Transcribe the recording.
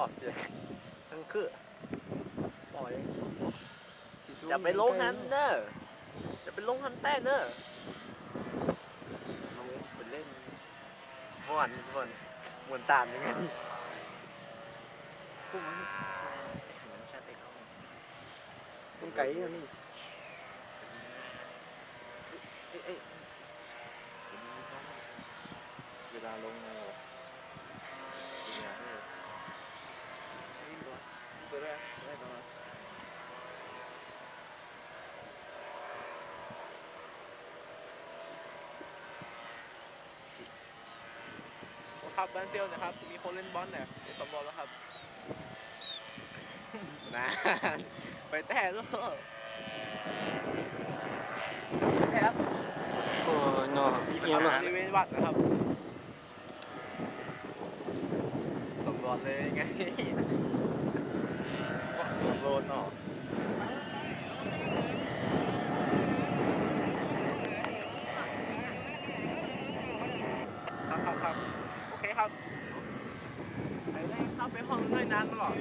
อบเสียทั้งคือปล่อยที่สูงจะไปลงฮันเนอร์จะไปลงฮันแต้เนอร์ลงไปเล่นม่วนม่วนม่วนตามยังไงพุ่งมันเหมือนชาติเขาพุ่งไก่อันนี้เอ้ยเอ้ยเวลาลงมาเป็นไงให้ นี่ตัวตัวแรกได้ประมาณ ครับบ้านเซลนะครับ มีคนเล่นบอลเนี่ยเดี๋ยวสมบอลแล้วครับนะไปแต่ลูกครับโอ้ยเนาะเอียงเนาะบริเวณวัดนะครับ สมรสเลยไง โลนเนาะ ครับครับครับโอเคครับไปแรกเข้าไปห้องด้วยนานตลอด